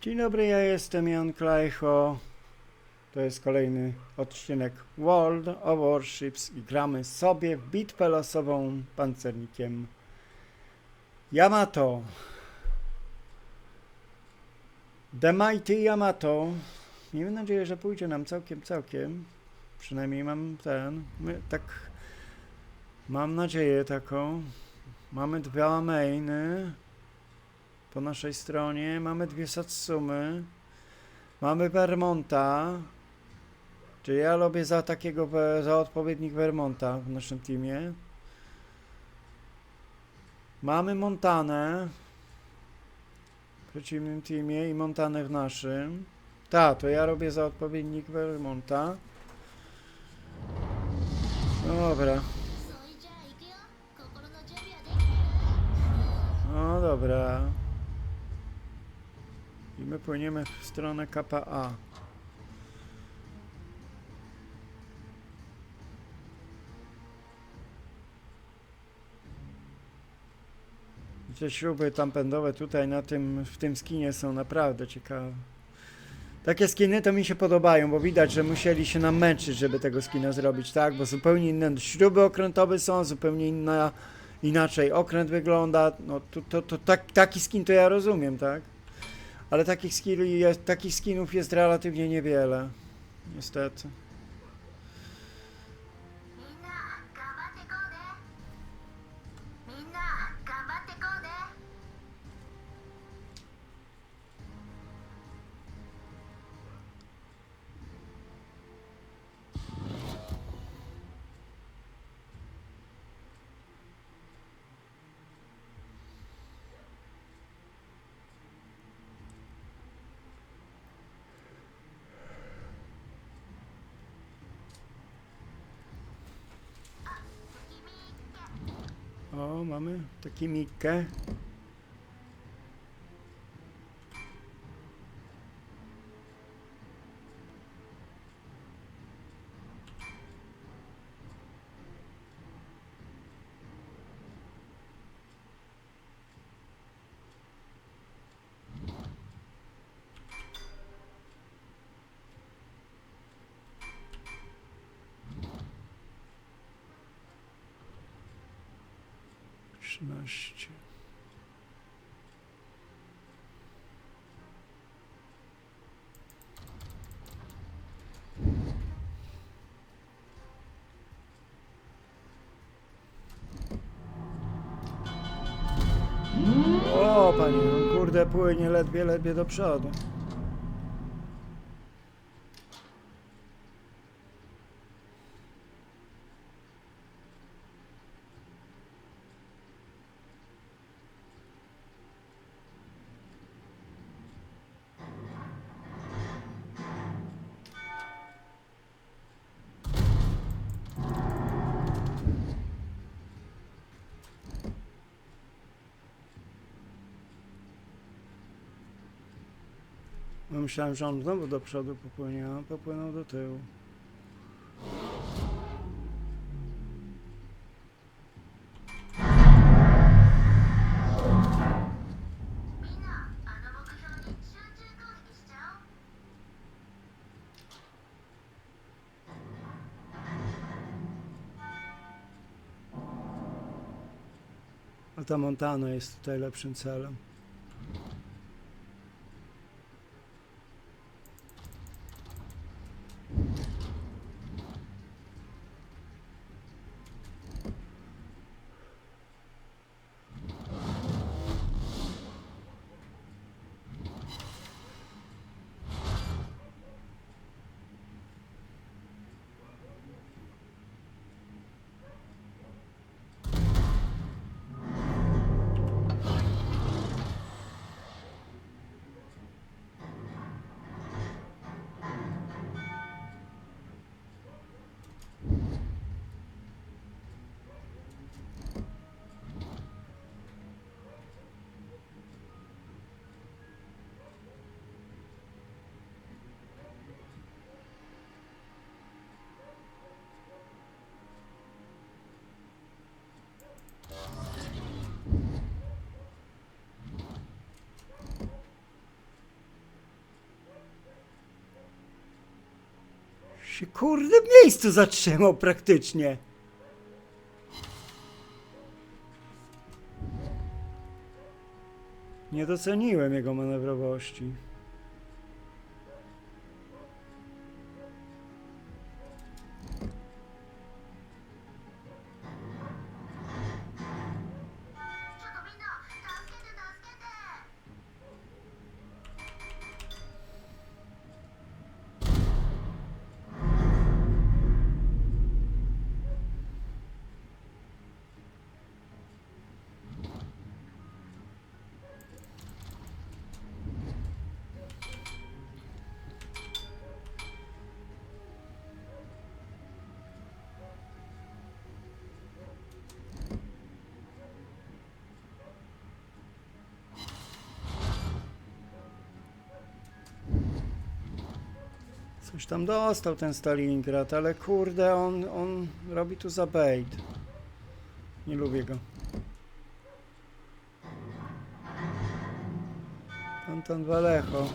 Dzień dobry, ja jestem Jan Klejcho. To jest kolejny odcinek World of Warships i gramy sobie w bitwę losową pancernikiem Yamato. The Mighty Yamato. Miejmy nadzieję, że pójdzie nam całkiem, całkiem. Przynajmniej mam ten, my, tak, mam nadzieję taką. Mamy dwa mainy po naszej stronie. Mamy dwie Satsumy. Mamy Vermonta. Czy ja lubię za takiego, za odpowiednik Vermonta w naszym teamie. Mamy Montanę w przeciwnym teamie i Montanę w naszym. Ta, to ja robię za odpowiednik Vermonta. No dobra. No dobra. I my płyniemy w stronę KPA. Te śruby tam pędowe tutaj na tym, w tym skinie są naprawdę ciekawe. Takie skiny to mi się podobają, bo widać, że musieli się nam męczyć, żeby tego skina zrobić, tak? Bo zupełnie inne śruby okrętowe są, zupełnie inna, inaczej okręt wygląda. No to, to, to tak, taki skin to ja rozumiem, tak? Ale takich, skilli jest, takich skinów jest relatywnie niewiele. Niestety. Olha, mamy takimi K 13. O, panie, kurde, płynie ledwie, ledwie do przodu. myślałem, że on znowu do przodu popłynie, a popłynął do tyłu. A ta Montana jest tutaj lepszym celem. Się kurde w miejscu zatrzymał praktycznie. Nie doceniłem jego manewrowości. Coś tam dostał ten Stalingrad, ale kurde, on, on robi tu za bait. Nie lubię go. Anton Walecho.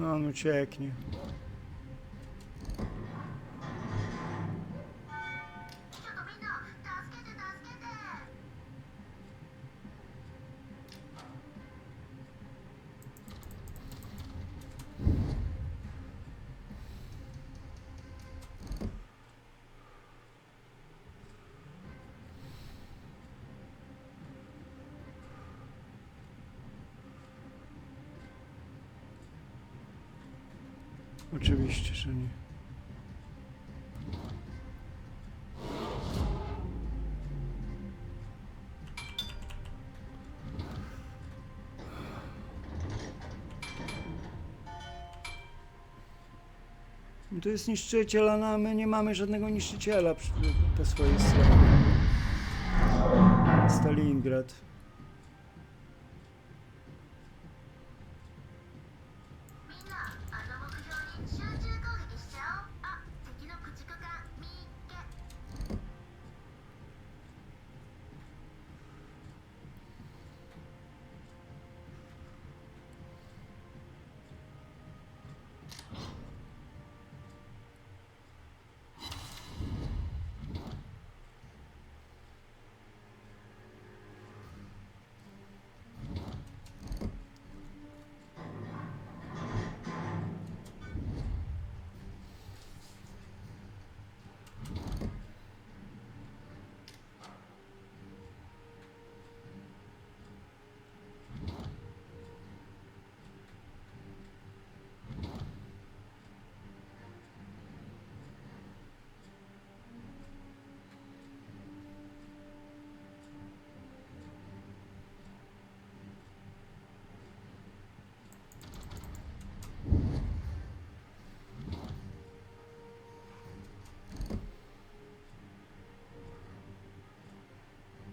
No on ucieknie. ち To jest niszczyciel, a my nie mamy żadnego niszczyciela przy- po swojej stronie. Stalingrad.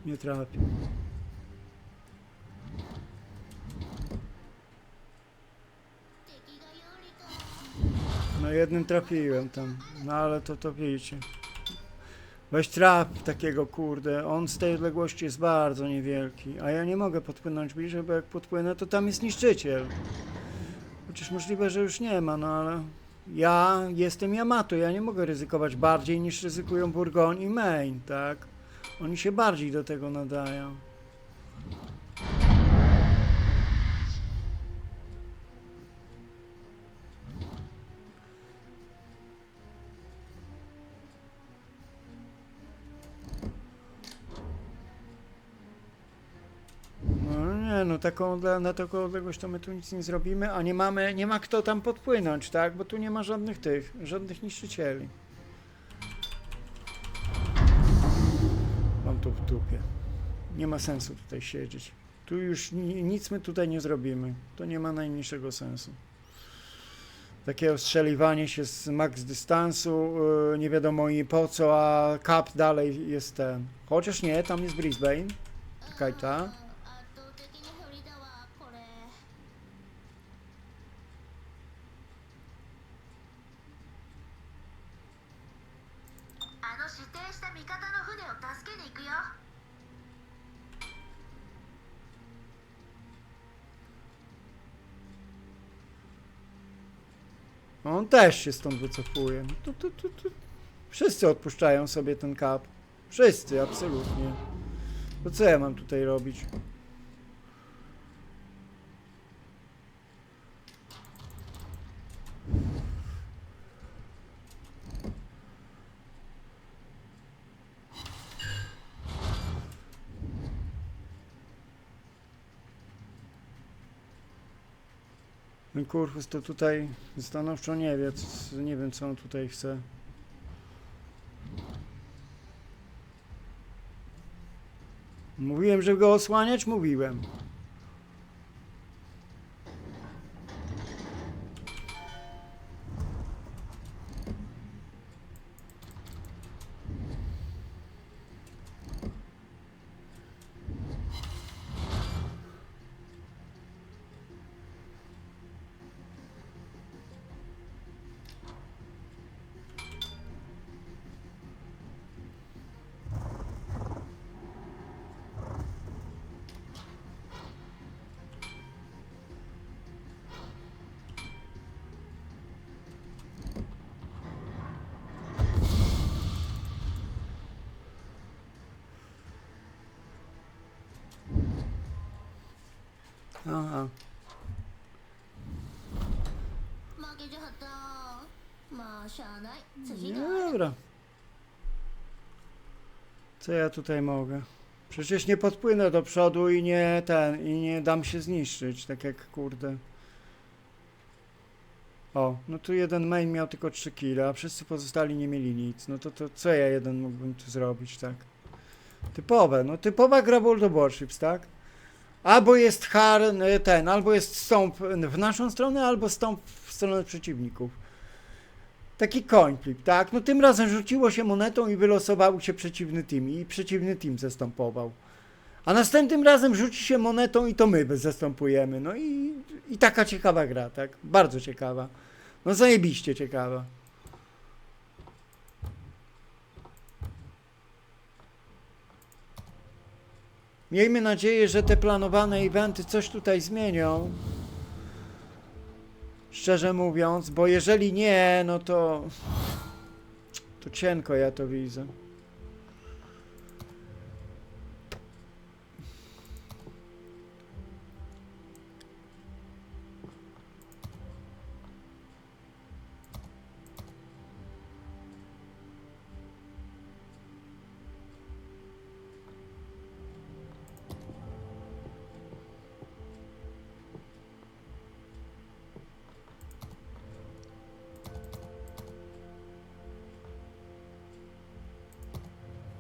nie trafił. Na jednym trafiłem tam, no ale to to wiecie. Weź trap takiego, kurde. On z tej odległości jest bardzo niewielki, a ja nie mogę podpłynąć bliżej, bo jak podpłynę, to tam jest niszczyciel. Chociaż możliwe, że już nie ma, no ale... Ja jestem Yamato, ja nie mogę ryzykować bardziej niż ryzykują Burgoń i Main, tak? Oni się bardziej do tego nadają. No nie, no taką, odle- na taką odległość to my tu nic nie zrobimy, a nie mamy, nie ma kto tam podpłynąć, tak? Bo tu nie ma żadnych tych, żadnych niszczycieli. To w dupie. Nie ma sensu tutaj siedzieć. Tu już ni- nic my tutaj nie zrobimy. To nie ma najmniejszego sensu. Takie ostrzeliwanie się z max dystansu, yy, nie wiadomo i po co, a cap dalej jest ten. Chociaż nie, tam jest Brisbane. Czekaj, też się stąd wycofuje. No to, to. Wszyscy odpuszczają sobie ten cap. Wszyscy, absolutnie. To co ja mam tutaj robić? Ten to tutaj stanowczo nie wie, nie wiem co on tutaj chce. Mówiłem, żeby go osłaniać? Mówiłem. Aha. 負けちゃったまあしゃあない次 No の dobra. Co ja tutaj mogę? Przecież nie podpłynę do przodu i nie ten, i nie dam się zniszczyć, tak jak kurde. O, no tu jeden main miał tylko 3 kile, a wszyscy pozostali nie mieli nic. No to, to co ja jeden mógłbym tu zrobić, tak? Typowe, no typowa gra World of Warships, tak? Albo jest har, ten, albo jest stąp w naszą stronę, albo stąp w stronę przeciwników. Taki coin flip, tak? No tym razem rzuciło się monetą i wylosował się przeciwny team i przeciwny team zastępował. A następnym razem rzuci się monetą i to my zastępujemy. No i, i taka ciekawa gra, tak? Bardzo ciekawa. No zajebiście ciekawa. Miejmy nadzieję, że te planowane eventy coś tutaj zmienią. Szczerze mówiąc, bo jeżeli nie, no to. To cienko ja to widzę.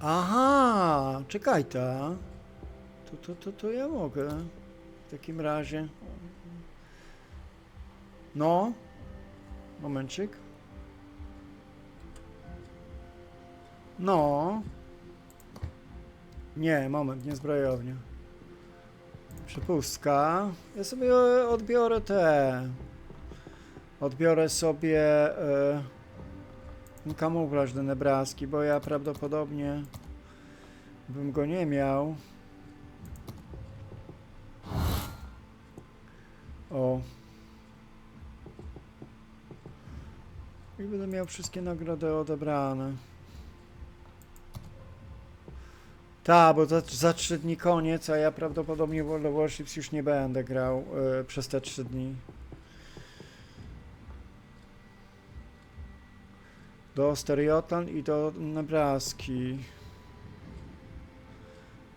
Aha, czekaj ta. To, to, to, to ja mogę. W takim razie. No. Momencik. No. Nie, moment, nie zbrojownia. Przepustka. Ja sobie odbiorę te. Odbiorę sobie. E, kamuflaż do Nebraski, bo ja prawdopodobnie bym go nie miał. O. I będę miał wszystkie nagrody odebrane. Ta, bo za, za 3 dni koniec, a ja prawdopodobnie w World of Warships już nie będę grał e, przez te 3 dni. Do Stereotan i do Nebraski.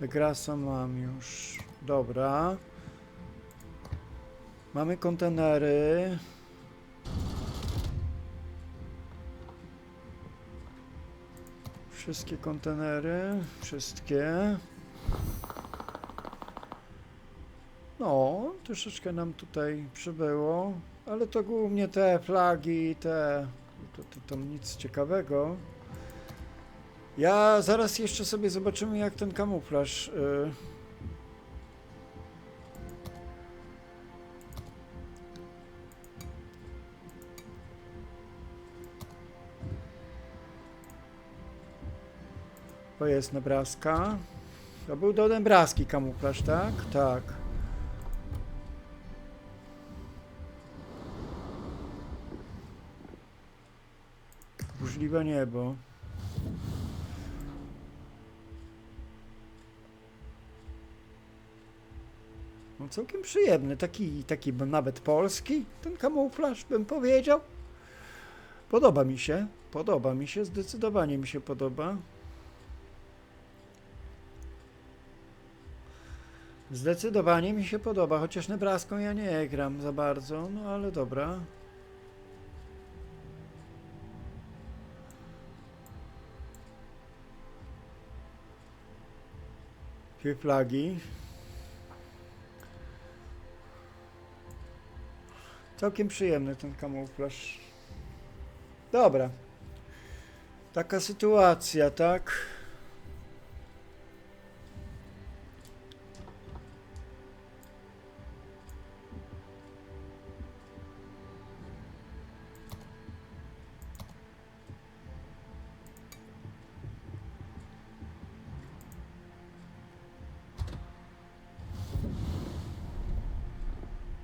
Degrasa mam już. Dobra. Mamy kontenery. Wszystkie kontenery. Wszystkie. No, troszeczkę nam tutaj przybyło, ale to głównie te flagi, te... To, to, tam nic ciekawego. Ja zaraz jeszcze sobie zobaczymy jak ten kamuflaż... Y... To jest Nebraska. To był do Nebraski kamuflaż, tak? Tak. Burzliwe niebo. No całkiem przyjemny, taki, taki nawet polski, ten kamuflaż bym powiedział. Podoba mi się, podoba mi się, zdecydowanie mi się podoba. Zdecydowanie mi się podoba, chociaż Nebraską ja nie gram za bardzo, no ale dobra. Dwie flagi. Całkiem przyjemny ten kamuflaż. Dobra. Taka sytuacja, tak?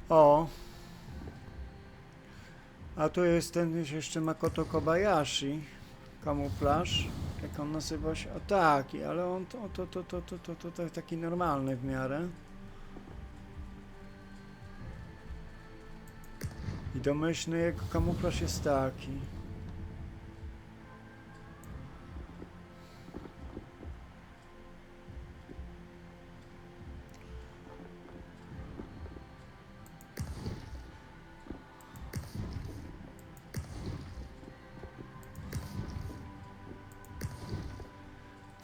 O. A tu jest ten jeszcze Makoto Kobayashi. Kamuflaż. Jak on nazywa się? O taki, ale on to, to, to, to, to, to, to, to taki normalny w miarę. I domyślny jego kamuflaż jest taki.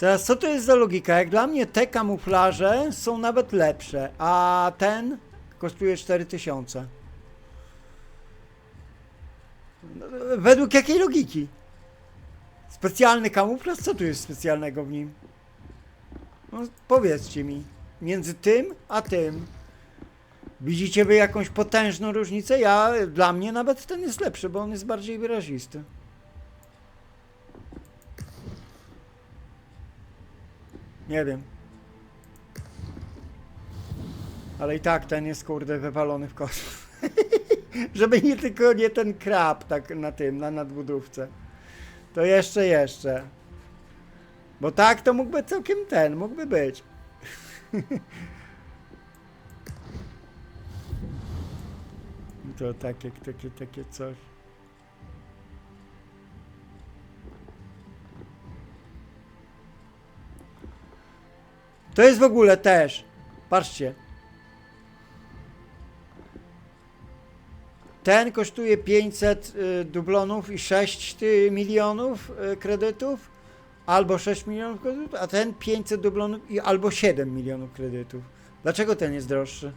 Teraz co to jest za logika? Jak dla mnie te kamuflaże są nawet lepsze, a ten kosztuje 4000. No, Według jakiej logiki? Specjalny kamuflaż? Co tu jest specjalnego w nim? No, powiedzcie mi. Między tym a tym. Widzicie wy jakąś potężną różnicę? Ja, dla mnie nawet ten jest lepszy, bo on jest bardziej wyrazisty. Nie wiem. Ale i tak ten jest kurde wywalony w kosmos. Żeby nie tylko nie ten krab tak na tym, na nadbudówce. To jeszcze, jeszcze. Bo tak to mógłby całkiem ten, mógłby być. To takie, takie, takie coś. To jest w ogóle też. Patrzcie. Ten kosztuje 500 y, dublonów i 6 ty- milionów y, kredytów, albo 6 milionów kredytów, a ten 500 dublonów i albo 7 milionów kredytów. Dlaczego ten jest droższy?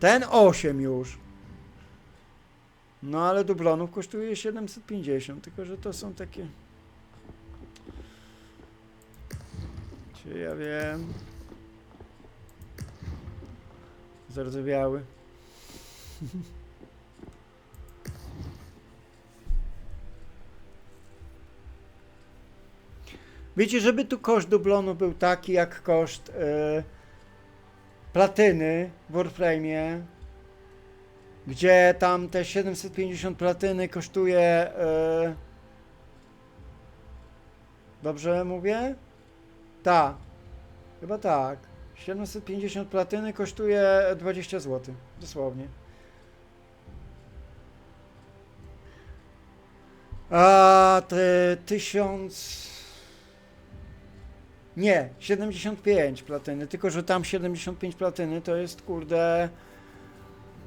Ten 8 już. No ale dublonów kosztuje 750, tylko że to są takie... Ja wiem? Zardzewiały. Wiecie, żeby tu koszt dublonu był taki jak koszt e, platyny w Warframe'ie, gdzie tam te 750 platyny kosztuje e, dobrze mówię? Tak. Chyba tak. 750 platyny kosztuje 20 zł. Dosłownie. A te 1000. Nie, 75 platyny. Tylko, że tam 75 platyny to jest kurde.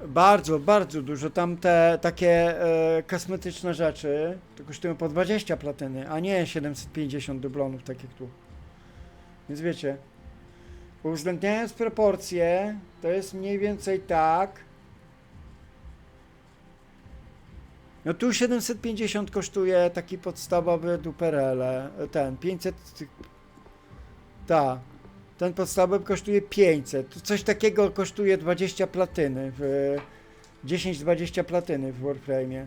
Bardzo, bardzo dużo. Tam te takie e, kosmetyczne rzeczy to kosztują po 20 platyny, a nie 750 dublonów, tak jak tu. Więc wiecie, Uwzględniając proporcje, to jest mniej więcej tak. No tu 750 kosztuje taki podstawowy duperele, ten 500, ta, ten podstawowy kosztuje 500, tu coś takiego kosztuje 20 platyny, w 10-20 platyny w Warframe'ie.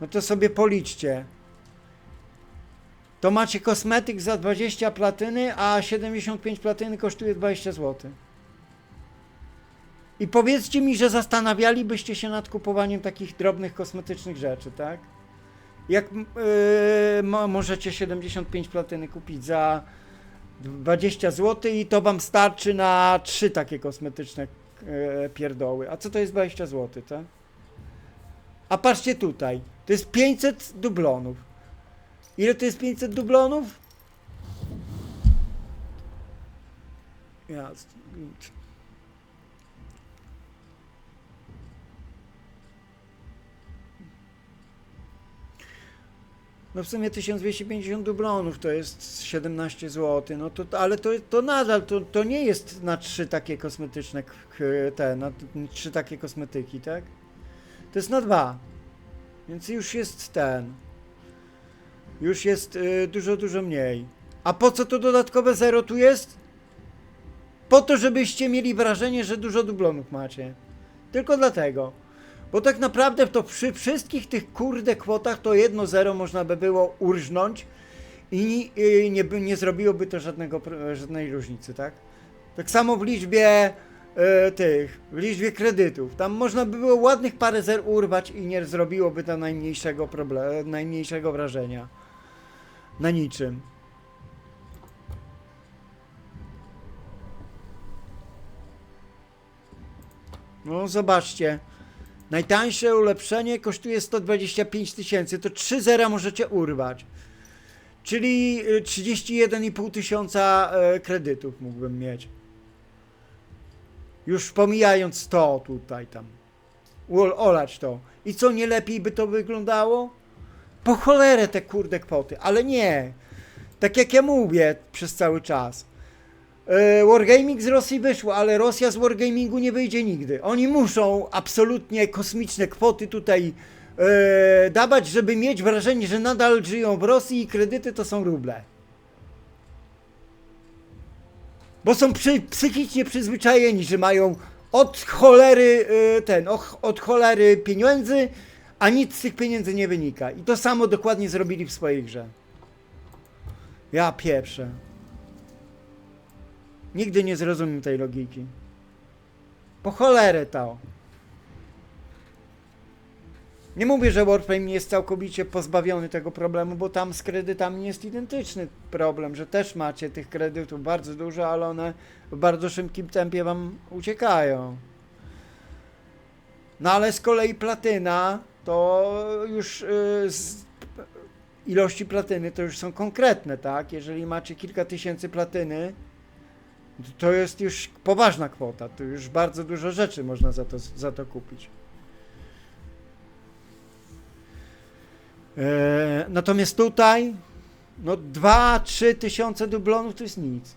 No to sobie policzcie. To macie kosmetyk za 20 platyny, a 75 platyny kosztuje 20 zł. I powiedzcie mi, że zastanawialibyście się nad kupowaniem takich drobnych kosmetycznych rzeczy, tak? Jak yy, mo, możecie 75 platyny kupić za 20 zł i to wam starczy na trzy takie kosmetyczne yy, pierdoły. A co to jest 20 zł, tak? A patrzcie tutaj, to jest 500 dublonów. Ile to jest 500 dublonów? No w sumie 1250 dublonów to jest 17 zł, no to, ale to, to nadal, to, to nie jest na trzy takie kosmetyczne, te, na trzy takie kosmetyki, tak? To jest na dwa. Więc już jest ten. Już jest y, dużo, dużo mniej. A po co to dodatkowe zero tu jest? Po to, żebyście mieli wrażenie, że dużo dublonów macie. Tylko dlatego. Bo tak naprawdę to przy wszystkich tych kurde kwotach to jedno zero można by było urżnąć i y, nie, nie zrobiłoby to żadnego, żadnej różnicy, tak? Tak samo w liczbie e, tych, w liczbie kredytów. Tam można by było ładnych parę zer urwać i nie zrobiłoby to najmniejszego najmniejszego wrażenia. Na niczym. No zobaczcie. Najtańsze ulepszenie kosztuje 125 tysięcy. To 3 zera możecie urwać. Czyli y, 31,5 tysiąca e, kredytów mógłbym mieć. Już pomijając to tutaj tam. Ol- Olać to. I co, nie lepiej by to wyglądało? Po cholerę te kurde kwoty, ale nie. Tak jak ja mówię przez cały czas. E, Wargaming z Rosji wyszło, ale Rosja z Wargamingu nie wyjdzie nigdy. Oni muszą absolutnie kosmiczne kwoty tutaj e, dawać, żeby mieć wrażenie, że nadal żyją w Rosji i kredyty to są ruble. Bo są przy, psychicznie przyzwyczajeni, że mają od cholery e, ten, och, od cholery pieniędzy, a nic z tych pieniędzy nie wynika. I to samo dokładnie zrobili w swojej grze. Ja pieprzę. Nigdy nie zrozumiem tej logiki. Po cholerę to. Nie mówię, że Warframe jest całkowicie pozbawiony tego problemu, bo tam z kredytami jest identyczny problem, że też macie tych kredytów bardzo dużo, ale one w bardzo szybkim tempie wam uciekają. No ale z kolei platyna to już y, ilości platyny to już są konkretne, tak? Jeżeli macie kilka tysięcy platyny, to jest już poważna kwota. To już bardzo dużo rzeczy można za to, za to kupić. E, natomiast tutaj, no 2-3 tysiące dublonów to jest nic.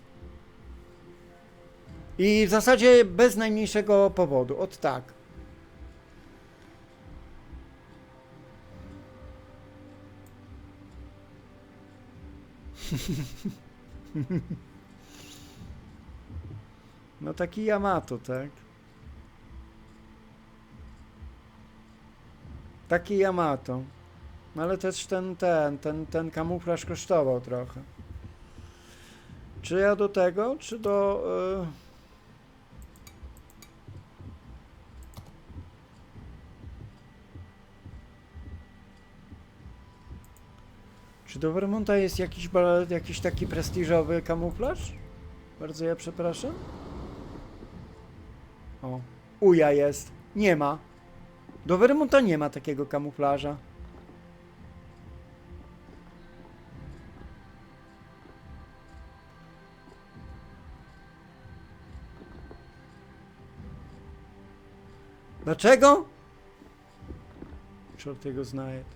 I w zasadzie bez najmniejszego powodu. Od tak. No taki Yamato, tak? Taki Yamato. No ale też ten, ten, ten, ten kamuflaż kosztował trochę. Czy ja do tego, czy do... y, Czy do Vermonta jest jakiś, jakiś taki prestiżowy kamuflaż? Bardzo ja przepraszam. O, uja jest. Nie ma. Do Vermonta nie ma takiego kamuflaża. Dlaczego? Czort jego znaje.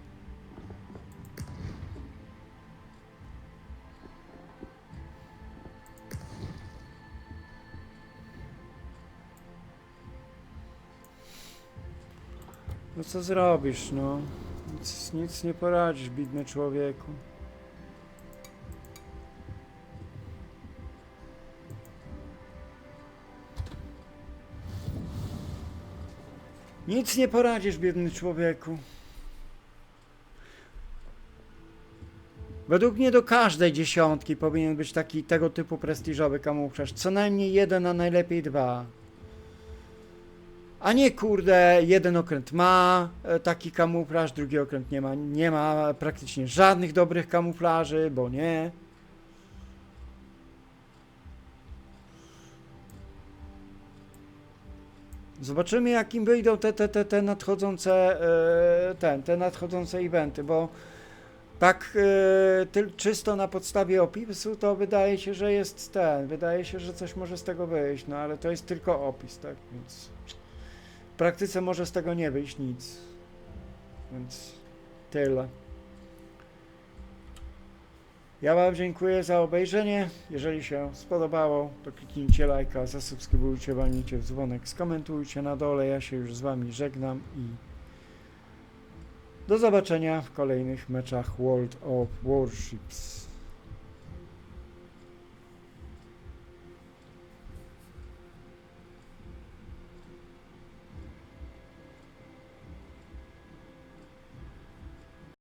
No co zrobisz, no? Nic, nic nie poradzisz, bidny człowieku. Nic nie poradzisz, biedny człowieku. Według mnie do każdej dziesiątki powinien być taki tego typu prestiżowy kamuflaż. Co najmniej jeden, a najlepiej dwa. A nie kurde, jeden okręt ma e, taki kamuflaż, drugi okręt nie ma. Nie ma praktycznie żadnych dobrych kamuflaży, bo nie. Zobaczymy, jakim wyjdą te, te, te, te nadchodzące e, ten, te nadchodzące eventy, bo tak e, tyl, czysto na podstawie opisu to wydaje się, że jest ten, wydaje się, że coś może z tego wyjść, no ale to jest tylko opis, tak, więc praktyce może z tego nie wyjść nic, więc tyle. Ja Wam dziękuję za obejrzenie. Jeżeli się spodobało, to kliknijcie lajka, zasubskrybujcie, walnijcie w dzwonek, skomentujcie na dole. Ja się już z Wami żegnam i do zobaczenia w kolejnych meczach World of Warships.